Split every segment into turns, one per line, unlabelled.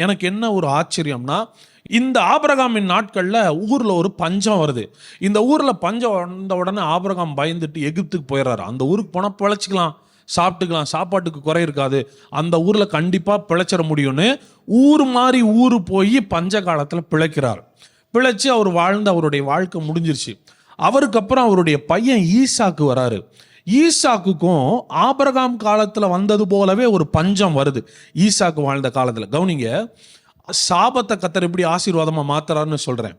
எனக்கு என்ன ஒரு ஆச்சரியம்னா இந்த ஆபரகாமின் நாட்களில் ஊரில் ஒரு பஞ்சம் வருது. இந்த ஊரில் பஞ்சம் வந்த உடனே ஆபரகாம் பயந்துட்டு எகிப்துக்கு போயிடுறாரு. அந்த ஊருக்கு போனால் பிழைச்சிக்கலாம் சாப்பிட்டுக்கலாம் சாப்பாட்டுக்கு குறை இருக்காது. அந்த ஊரில் கண்டிப்பாக பிழைச்சிட முடியும்னு ஊர் மாதிரி ஊர் போய் பஞ்ச காலத்தில் பிழைக்கிறார். பிழைச்சி அவர் வாழ்ந்த அவருடைய வாழ்க்கை முடிஞ்சிருச்சு. அவருக்கு அப்புறம் அவருடைய பையன் ஈசாக்கு வராரு. ஈசாக்குக்கும் ஆபரகாம் காலத்தில் வந்தது போலவே ஒரு பஞ்சம் வருது. ஈசாக்கு வாழ்ந்த காலத்தில். கவுனிங்க சாபத்தை கத்தர் எப்படி ஆசீர்வாதமாக மாத்துறாருன்னு சொல்கிறேன்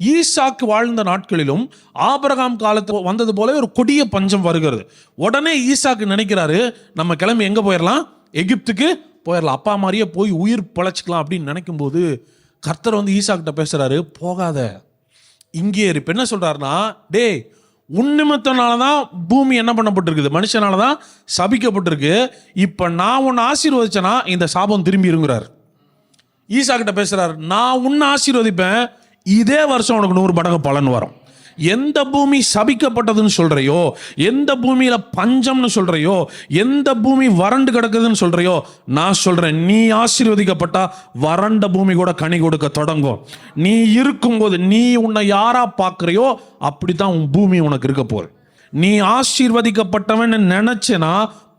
ஈசாக்கு வாழ்ந்த நாட்களிலும் ஆபிரகாம் காலத்து வந்தது போலவே ஒரு கொடிய பஞ்சம் வருகிறது. உடனே ஈசாக்கு நினைக்கிறாரு நம்ம கிளம்பி எங்கே போயிடலாம் எகிப்துக்கு போயிடலாம் அப்பா மாதிரியே போய் உயிர் பிழைச்சிக்கலாம் அப்படின்னு நினைக்கும் போது கர்த்தர் வந்து ஈசாக்கிட்ட பேசுகிறாரு போகாத. இங்கே இருப்ப என்ன சொல்கிறாருன்னா டேய் உன்னிமித்தனால தான் பூமி என்ன பண்ணப்பட்டிருக்குது? மனுஷனால தான் சபிக்கப்பட்டிருக்கு. இப்போ நான் உன்னை ஆசீர்வதிச்சேன்னா இந்த சாபம் திரும்பி இருங்கிறார். ஈசா கிட்ட பேசுகிறார் நான் உன்னை ஆசீர்வதிப்பேன் இதே வருஷம் உனக்கு நூறு மடங்கு பலன் வரும். எந்த பூமி சபிக்கப்பட்டதுன்னு சொல்கிறையோ எந்த பூமியில பஞ்சம்னு சொல்கிறையோ எந்த பூமி வறண்டு கிடக்குதுன்னு சொல்கிறையோ நான் சொல்றேன் நீ ஆசீர்வதிக்கப்பட்டா வறண்ட பூமி கூட கனி கொடுக்க தொடங்கும். நீ இருக்கும்போது நீ உன்னை யாரா பார்க்கறியோ அப்படித்தான் உன் பூமி உனக்கு இருக்க போகுது. நீ ஆசீர்வதிக்கப்பட்டவன் நினைச்சேனா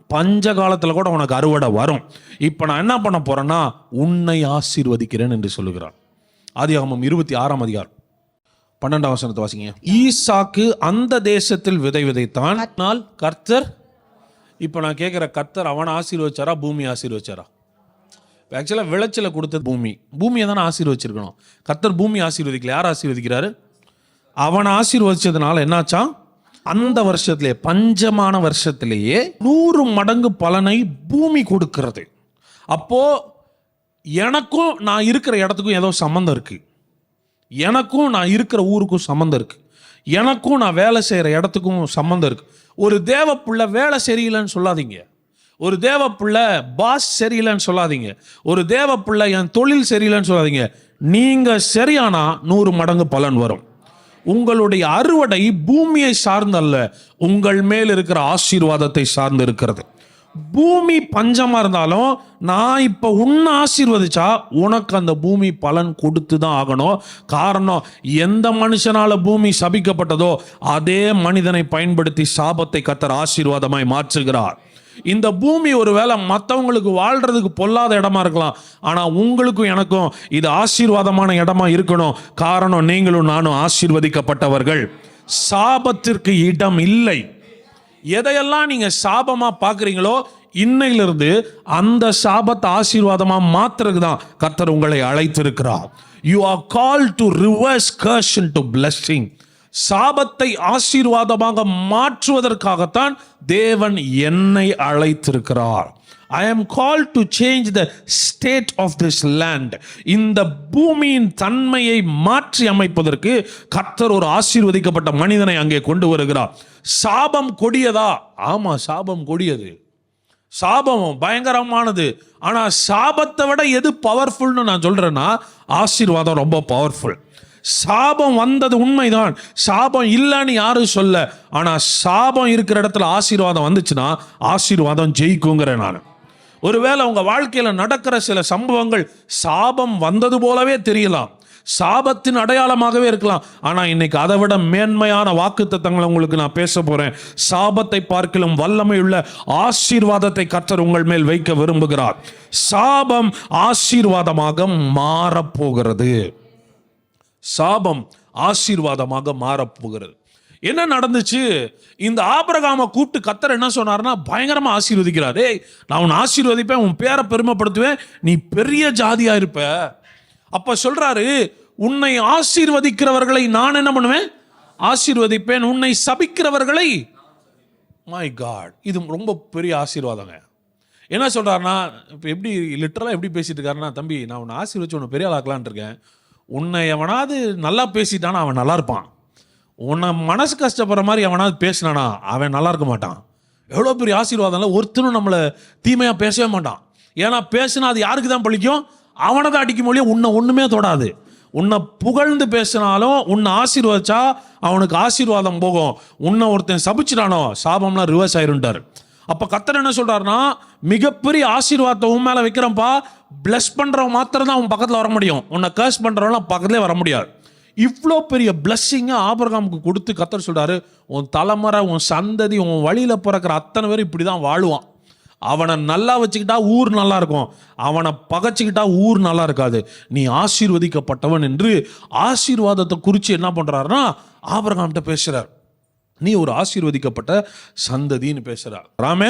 பஞ்ச காலத்துல கூட உனக்கு அறுவடை வரும். இப்போ நான் என்ன பண்ண போறேன்னா உன்னை ஆசீர்வதிக்கிறேன் என்று சொல்லுகிறான். ஆதியாகமம் இருபத்தி ஆறாம் அதிகாரம். பன்னெண்டாம் வசனத்தை வாசிங்க. ஈசாக்கு அந்த தேசத்தில் விதை விதைத்தான். ஆனால் கர்த்தர் இப்போ நான் கேட்குற கர்த்தர் அவனை ஆசீர்வச்சாரா? பூமி ஆசீர்வச்சாரா? ஆக்சுவலாக விளைச்சலை கொடுத்தது பூமி. பூமியை தானே ஆசீர்வச்சிருக்கணும். கர்த்தர் பூமி ஆசீர்வதிக்கல. யார் ஆசீர்வதிக்கிறாரு? அவனை ஆசீர்வதிச்சதுனால என்னாச்சா? அந்த வருஷத்திலே பஞ்சமான வருஷத்திலேயே நூறு மடங்கு பலனை பூமி கொடுக்கிறது. அப்போ எனக்கும் நான் இருக்கிற இடத்துக்கும் ஏதோ சம்மந்தம் இருக்கு. எனக்கும் நான் இருக்கிற ஊருக்கும் சம்மந்தம் இருக்குது எனக்கும் நான் வேலை செய்கிற இடத்துக்கும் சம்மந்தம் இருக்குது ஒரு தேவ வேலை சரியில்லைன்னு சொல்லாதீங்க. ஒரு தேவ பாஸ் சரியில்லைன்னு சொல்லாதீங்க. ஒரு தேவ என் தொழில் சரியில்லைன்னு சொல்லாதீங்க. நீங்கள் சரியானா நூறு மடங்கு பலன் வரும். உங்களுடைய அறுவடை பூமியை சார்ந்தல்ல உங்கள் மேல் இருக்கிற ஆசீர்வாதத்தை சார்ந்து இருக்கிறது. பூமி பஞ்சமாக இருந்தாலும் நான் இப்போ உன்னை ஆசீர்வதிச்சா உனக்கு அந்த பூமி பலன் கொடுத்து தான் ஆகணும். காரணம் எந்த மனுஷனால் பூமி சபிக்கப்பட்டதோ அதே மனிதனை பயன்படுத்தி சாபத்தை கத்தர் ஆசீர்வாதமாய் மாற்றுகிறார். இந்த பூமி ஒருவேளை மற்றவங்களுக்கு வாழ்றதுக்கு பொல்லாத இடமா இருக்கலாம். ஆனால் உங்களுக்கும் எனக்கும் இது ஆசீர்வாதமான இடமா இருக்கணும். காரணம் நீங்களும் நானும் ஆசீர்வதிக்கப்பட்டவர்கள். சாபத்திற்கு இடம் இல்லை. எதையெல்லாம் நீங்கள் சாபமாக பார்க்குறீங்களோ இன்னையிலிருந்து அந்த சாபத்தை ஆசீர்வாதமாக மாத்துறதுக்கு தான் கர்த்தர் உங்களை அழைத்திருக்கிறார். You are call to reverse cursing to blessing சாபத்தை ஆசீர்வாதமாக மாற்றுவதற்காகத்தான் தேவன் என்னை அழைத்திருக்கிறார். I am call to change the state of this land இந்த பூமியின் தன்மையை மாற்றி அமைப்பதற்கு கர்த்தர் ஒரு ஆசீர்வதிக்கப்பட்ட மனிதனை அங்கே கொண்டு வருகிறார். சாபம் கொடியதா? ஆமாம் சாபம் கொடியது. சாபம் பயங்கரமானது. ஆனால் சாபத்தை விட எது பவர்ஃபுல்னு நான் சொல்கிறேன்னா ஆசீர்வாதம் ரொம்ப பவர்ஃபுல் சாபம் வந்தது உண்மைதான். சாபம் இல்லைன்னு யாரும் சொல்ல. ஆனால் சாபம் இருக்கிற இடத்துல ஆசீர்வாதம் வந்துச்சுன்னா ஆசீர்வாதம் ஜெயிக்குங்கிறேன் நான். ஒருவேளை உங்கள் வாழ்க்கையில நடக்கிற சில சம்பவங்கள் சாபம் வந்தது போலவே தெரியலாம். சாபத்தின் அடையாளமாகவே இருக்கலாம். ஆனால் இன்னைக்கு அதை விட மேன்மையான வாக்குத்தங்களை உங்களுக்கு நான் பேச போறேன். சாபத்தை பார்க்கிலும் வல்லமை உள்ள ஆசீர்வாதத்தை கர்த்தர் உங்கள் மேல் வைக்க விரும்புகிறார். சாபம் ஆசீர்வாதமாக மாறப்போகிறது. சாபம் ஆசீர்வாதமாக மாறப்போகிறது. என்ன நடந்துச்சு? இந்த ஆபரகாம கூப்பிட்டு கத்தர் என்ன சொன்னார்னா பயங்கரமா ஆசீர்வதிக்கிறார். ஏய் நான் உன்னை ஆசீர்வதிப்பேன் உன் பேரை பெருமைப்படுத்துவேன் நீ பெரிய ஜாதியா இருப்ப. அப்ப சொல்றாரு உன்னை ஆசீர்வதிக்கிறவர்களை நான் என்ன பண்ணுவேன்? ஆசீர்வதிப்பேன். உன்னை சபிக்கிறவர்களை மை காட் இது ரொம்ப பெரிய ஆசீர்வாதங்க. என்ன சொல்கிறாருன்னா இப்போ எப்படி லிட்டரலாக எப்படி பேசிட்டு இருக்காருன்னா தம்பி நான் உன்னை ஆசீர்வச்சு உன்னை பெரிய ஆளாக்கலான் இருக்கேன். உன்னை எவனாவது நல்லா பேசிட்டானா அவன் நல்லா இருப்பான். உன்னை மனசு கஷ்டப்படுற மாதிரி அவனாவது பேசினானா அவன் நல்லா இருக்க மாட்டான். எவ்வளோ பெரிய ஆசீர்வாதம்ல ஒருத்தனும் நம்மளை தீமையாக பேசவே மாட்டான். ஏன்னா பேசினா அது யாருக்கு தான் பழிக்கும்? அவனை தான் அடிக்கும் மொழியே உன்னை ஒன்றுமே தொடாது. உன்னை புகழ்ந்து பேசினாலும் உன்னை ஆசீர்வதிச்சா அவனுக்கு ஆசீர்வாதம் போகும். உன்னை ஒருத்தன் சபிச்சிட்டானோ சாபம்லாம் ரிவர்ஸ் ஆயிருந்தார் அப்போ கத்தர் என்ன சொல்கிறாருன்னா மிகப்பெரிய ஆசீர்வாதத்தை உன் மேலே வைக்கிறப்பா bless பண்ணுறவன் மாத்திரம் தான் அவன் பக்கத்தில் வர முடியும். உன்னை கர்ஸ் பண்ணுறவன்லாம் பக்கத்துலேயே வர முடியாது. இவ்வளோ பெரிய பிளஸ்ஸிங்கை ஆபரகாமுக்கு கொடுத்து கத்தர் சொல்கிறாரு உன் தலைமுறை உன் சந்ததி உன் வழியில் பிறக்கிற அத்தனை பேர் இப்படி தான் வாழுவான். அவனை நல்லா வச்சுக்கிட்டா ஊர் நல்லா இருக்கும். அவனை பகைச்சிக்கிட்டா ஊர் நல்லா இருக்காது. நீ ஆசீர்வதிக்கப்பட்டவன் என்று ஆசீர்வாதத்தை குறித்து என்ன பண்ணுறாருன்னா ஆபரகாம்கிட்ட பேசுகிறார் நீ ஒரு ஆசீர்வதிக்கப்பட்ட சந்ததின்னு பேசுகிறார் ராமே